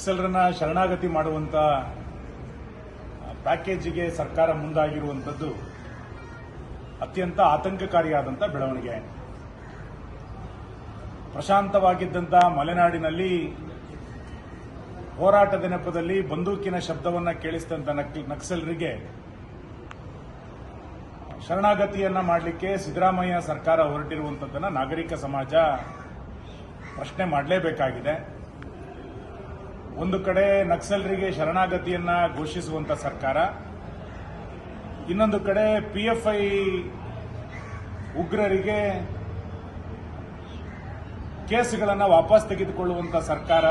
ನಕ್ಸಲರನ್ನ ಶರಣಾಗತಿ ಮಾಡುವಂತ ಪ್ಯಾಕೇಜಿಗೆ ಸರ್ಕಾರ ಮುಂದಾಗಿರುವಂಥದ್ದು ಅತ್ಯಂತ ಆತಂಕಕಾರಿಯಾದಂಥ ಬೆಳವಣಿಗೆ. ಪ್ರಶಾಂತವಾಗಿದ್ದಂಥ ಮಲೆನಾಡಿನಲ್ಲಿ ಹೋರಾಟದ ನೆಪದಲ್ಲಿ ಬಂದೂಕಿನ ಶಬ್ದವನ್ನ ಕೇಳಿಸಿದಂಥ ನಕ್- ನಕ್ಸಲರಿಗೆ ಶರಣಾಗತಿಯನ್ನ ಮಾಡಲಿಕ್ಕೆ ಸಿದ್ದರಾಮಯ್ಯ ಸರ್ಕಾರ ಹೊರಟಿರುವಂಥದ್ದನ್ನು ನಾಗರಿಕ ಸಮಾಜ ಪ್ರಶ್ನೆ ಮಾಡಲೇಬೇಕಾಗಿದೆ. ಒಂದು ಕಡೆ ನಕ್ಸಲರಿಗೆ ಶರಣಾಗತಿಯನ್ನ ಘೋಷಿಸುವಂತ ಸರ್ಕಾರ, ಇನ್ನೊಂದು ಕಡೆ ಪಿಎಫ್ಐ ಉಗ್ರರಿಗೆ ಕೇಸ್ಗಳನ್ನು ವಾಪಸ್ ತೆಗೆದುಕೊಳ್ಳುವಂತ ಸರ್ಕಾರ,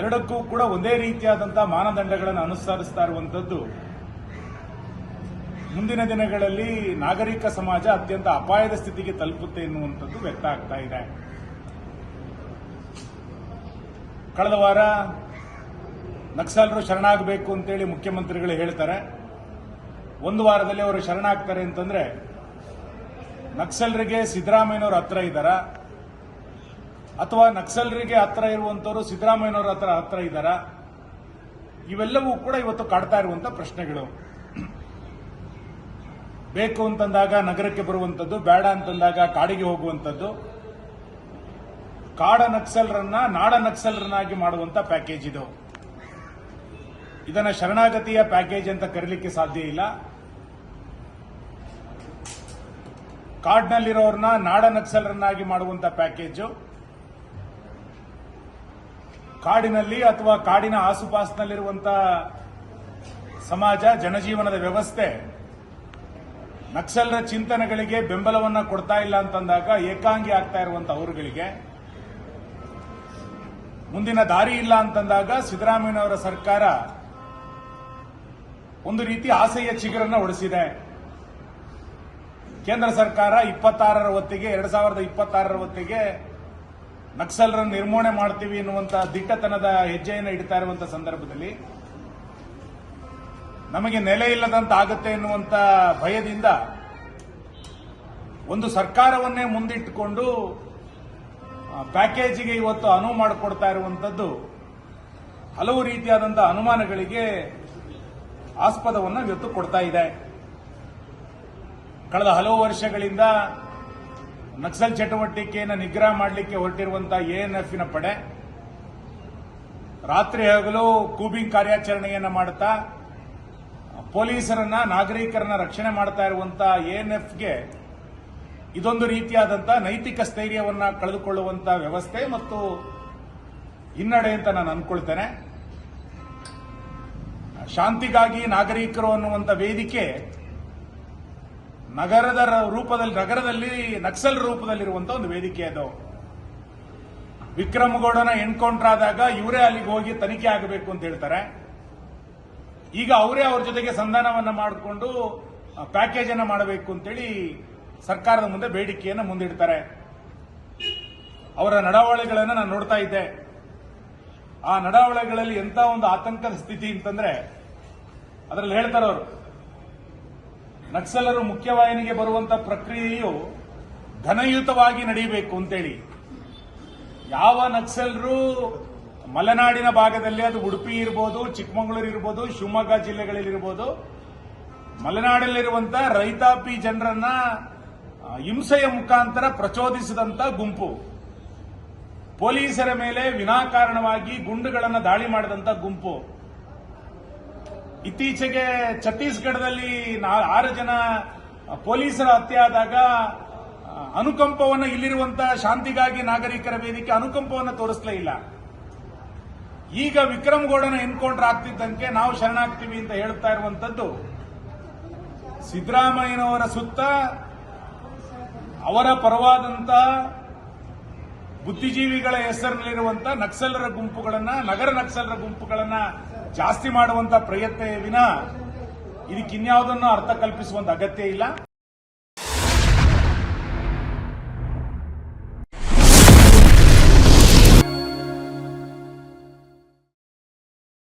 ಎರಡಕ್ಕೂ ಕೂಡ ಒಂದೇ ರೀತಿಯಾದಂತಹ ಮಾನದಂಡಗಳನ್ನು ಅನುಸರಿಸ್ತಾ ಇರುವಂತದ್ದು ಮುಂದಿನ ದಿನಗಳಲ್ಲಿ ನಾಗರಿಕ ಸಮಾಜ ಅತ್ಯಂತ ಅಪಾಯದ ಸ್ಥಿತಿಗೆ ತಲುಪುತ್ತೆ ಎನ್ನುವಂಥದ್ದು ವ್ಯಕ್ತ ಆಗ್ತಾ ಇದೆ. ಕಳೆದ ವಾರ ನಕ್ಸಲರು ಶರಣಾಗಬೇಕು ಅಂತೇಳಿ ಮುಖ್ಯಮಂತ್ರಿಗಳು ಹೇಳ್ತಾರೆ. ಒಂದು ವಾರದಲ್ಲಿ ಅವರು ಶರಣಾಗ್ತಾರೆ ಅಂತಂದ್ರೆ ನಕ್ಸಲರಿಗೆ ಸಿದ್ದರಾಮಯ್ಯನವರು ಹತ್ರ ಇದ್ದಾರಾ? ಅಥವಾ ನಕ್ಸಲರಿಗೆ ಹತ್ರ ಇರುವಂತವರು ಸಿದ್ದರಾಮಯ್ಯನವರ ಹತ್ರ ಹತ್ರ ಇದ್ದಾರಾ? ಇವೆಲ್ಲವೂ ಕೂಡ ಇವತ್ತು ಕಾಡ್ತಾ ಇರುವಂತ ಪ್ರಶ್ನೆಗಳು. ಬೇಕು ಅಂತಂದಾಗ ನಗರಕ್ಕೆ ಬರುವಂತದ್ದು, ಬೇಡ ಅಂತಂದಾಗ ಕಾಡಿಗೆ ಹೋಗುವಂತದ್ದು ಕಾಡ ನಕ್ಸಲರನ್ನ, ನಾಡ ನಕ್ಸಲರನ್ನಾಗಿ ಮಾಡುವಂತ ಪ್ಯಾಕೇಜ್ ಇದು. ಇದನ್ನ ಶರಣಾಗತಿಯ ಪ್ಯಾಕೇಜ್ ಅಂತ ಕರೀಲಿಕ್ಕೆ ಸಾಧ್ಯ ಇಲ್ಲ. ಕಾಡ್ನಲ್ಲಿರೋರ್ನ ನಾಡ ನಕ್ಸಲರನ್ನಾಗಿ ಮಾಡುವಂತ ಪ್ಯಾಕೇಜು. ಕಾಡಿನಲ್ಲಿ ಅಥವಾ ಕಾಡಿನ ಆಸುಪಾಸಿನಲ್ಲಿರುವಂತ ಸಮಾಜ, ಜನಜೀವನದ ವ್ಯವಸ್ಥೆ. ನಕ್ಸಲರ ಚಿಂತನೆಗಳಿಗೆ ಬೆಂಬಲವನ್ನ ಕೊಡ್ತಾ ಇಲ್ಲ ಅಂತಂದಾಗ ಏಕಾಂಗಿ ಆಗ್ತಾ ಇರುವಂತ ಅವರುಗಳಿಗೆ ಮುಂದಿನ ದಾರಿ ಇಲ್ಲ ಅಂತಂದಾಗ ಸಿದ್ದರಾಮಯ್ಯನವರ ಸರ್ಕಾರ ಒಂದು ರೀತಿ ಆಸೆಯ ಚಿಗುರನ್ನ ಹೊಡೆಸಿದೆ ಕೇಂದ್ರ ಸರ್ಕಾರ ಇಪ್ಪತ್ತಾರರ ಹೊತ್ತಿಗೆ, ಎರಡ್ ಸಾವಿರದ ಇಪ್ಪತ್ತಾರರ ಹೊತ್ತಿಗೆ ನಕ್ಸಲರನ್ನು ನಿರ್ಮೂಲನೆ ಮಾಡ್ತೀವಿ ಎನ್ನುವಂತಹ ದಿಟ್ಟತನದ ಹೆಜ್ಜೆಯನ್ನು ಇಡ್ತಾ ಇರುವಂತಹ ಸಂದರ್ಭದಲ್ಲಿ ನಮಗೆ ನೆಲೆ ಇಲ್ಲದಂತ ಆಗುತ್ತೆ ಎನ್ನುವಂತ ಭಯದಿಂದ ಒಂದು ಸರ್ಕಾರವನ್ನೇ ಮುಂದಿಟ್ಟುಕೊಂಡು ಪ್ಯಾಕೇಜಿಗೆ ಇವತ್ತು ಅನುವು ಮಾಡಿಕೊಡ್ತಾ ಇರುವಂತದ್ದು ಹಲವು ರೀತಿಯಾದಂತಹ ಅನುಮಾನಗಳಿಗೆ ಆಸ್ಪದವನ್ನು ಇವತ್ತು ಕೊಡ್ತಾ ಇದೆ. ಕಳೆದ ಹಲವು ವರ್ಷಗಳಿಂದ ನಕ್ಸಲ್ ಚಟುವಟಿಕೆಯನ್ನು ನಿಗ್ರಹ ಮಾಡಲಿಕ್ಕೆ ಹೊರಟಿರುವಂತಹ ಎಎನ್ಎಫ್ನ ಪಡೆ ರಾತ್ರಿ ಹಗಲು ಕೂಬಿಂಗ್ ಕಾರ್ಯಾಚರಣೆಯನ್ನ ಮಾಡುತ್ತಾ ಪೊಲೀಸರನ್ನ, ನಾಗರಿಕರನ್ನ ರಕ್ಷಣೆ ಮಾಡ್ತಾ ಇರುವಂತಹ ಎಎನ್ಎಫ್ಗೆ ಇದೊಂದು ರೀತಿಯಾದಂತಹ ನೈತಿಕ ಸ್ಥೈರ್ಯವನ್ನ ಕಳೆದುಕೊಳ್ಳುವಂಥ ವ್ಯವಸ್ಥೆ ಮತ್ತು ಹಿನ್ನಡೆ ಅಂತ ನಾನು ಅನ್ಕೊಳ್ತೇನೆ. ಶಾಂತಿಗಾಗಿ ನಾಗರಿಕರು ಅನ್ನುವಂಥ ವೇದಿಕೆ ನಗರದ ರೂಪದಲ್ಲಿ, ನಗರದಲ್ಲಿ ನಕ್ಸಲ್ ರೂಪದಲ್ಲಿರುವಂಥ ಒಂದು ವೇದಿಕೆ ಅದು. ವಿಕ್ರಮಗೌಡನ ಎನ್ಕೌಂಟರ್ ಆದಾಗ ಇವರೇ ಅಲ್ಲಿಗೆ ಹೋಗಿ ತನಿಖೆ ಆಗಬೇಕು ಅಂತ ಹೇಳ್ತಾರೆ. ಈಗ ಅವರೇ ಅವ್ರ ಜೊತೆಗೆ ಸಂಧಾನವನ್ನ ಮಾಡಿಕೊಂಡು ಪ್ಯಾಕೇಜ್ ಅನ್ನ ಮಾಡಬೇಕು ಅಂತೇಳಿ ಸರ್ಕಾರದ ಮುಂದೆ ಬೇಡಿಕೆಯನ್ನು ಮುಂದಿಡ್ತಾರೆ. ಅವರ ನಡಾವಳಿಗಳನ್ನು ನಾನು ನೋಡ್ತಾ ಇದ್ದೆ. ಆ ನಡಾವಳಿಗಳಲ್ಲಿ ಎಂತ ಒಂದು ಆತಂಕದ ಸ್ಥಿತಿ ಅಂತಂದ್ರೆ, ಅದರಲ್ಲಿ ಹೇಳ್ತಾರೆ ಅವರು, ನಕ್ಸಲರು ಮುಖ್ಯವಾಹಿನಿಗೆ ಬರುವಂತ ಪ್ರಕ್ರಿಯೆಯು ಘನಯುತವಾಗಿ ನಡೆಯಬೇಕು ಅಂತೇಳಿ. ಯಾವ ನಕ್ಸಲರು ಮಲೆನಾಡಿನ ಭಾಗದಲ್ಲಿ ಅದು ಉಡುಪಿ ಇರ್ಬೋದು, ಚಿಕ್ಕಮಗಳೂರು ಇರ್ಬೋದು, ಶಿವಮೊಗ್ಗ ಜಿಲ್ಲೆಗಳಲ್ಲಿರಬಹುದು ಮಲೆನಾಡಲ್ಲಿರುವಂತಹ ರೈತಾಪಿ ಜನರನ್ನ ಹಿಂಸೆಯ ಮುಖಾಂತರ ಪ್ರಚೋದಿಸಿದಂತ ಗುಂಪು. ಪೊಲೀಸರ ಮೇಲೆ ವಿನಾಕಾರಣವಾಗಿ ಗುಂಡುಗಳನ್ನು ದಾಳಿ ಮಾಡಿದಂತ ಗುಂಪು. ಇತ್ತೀಚೆಗೆ ಛತ್ತೀಸ್ಗಢದಲ್ಲಿ ಆರು ಜನ ಪೊಲೀಸರ ಹತ್ಯೆ ಆದಾಗ ಅನುಕಂಪವನ್ನು ಇಲ್ಲಿರುವಂತಹ ಇಲ್ಲಿರುವಂತ ಶಾಂತಿಗಾಗಿ ನಾಗರಿಕರ ವೇದಿಕೆ ಅನುಕಂಪವನ್ನು ತೋರಿಸಲೇ ಇಲ್ಲ. ಈಗ ವಿಕ್ರಮ್ ಗೌಡನ ಎನ್ಕೌಂಟರ್ ಆಗ್ತಿದ್ದಂತೆ ನಾವು ಶರಣಾಗ್ತೀವಿ ಅಂತ ಹೇಳ್ತಾ ಇರುವಂತದ್ದು. ಸಿದ್ದರಾಮಯ್ಯನವರ ಸುತ್ತ ಅವರ ಪರವಾದಂತ ಬುದ್ಧಿಜೀವಿಗಳ ಹೆಸರಿನಲ್ಲಿರುವಂತ ನಕ್ಸಲರ ಗುಂಪುಗಳನ್ನ, ನಗರ ನಕ್ಸಲರ ಗುಂಪುಗಳನ್ನ ಜಾಸ್ತಿ ಮಾಡುವಂತ ಪ್ರಯತ್ನ ವಿನ ಇದಕ್ಕಿನ್ಯಾವುದನ್ನು ಅರ್ಥ ಕಲ್ಪಿಸುವಂತ ಅಗತ್ಯ ಇಲ್ಲ.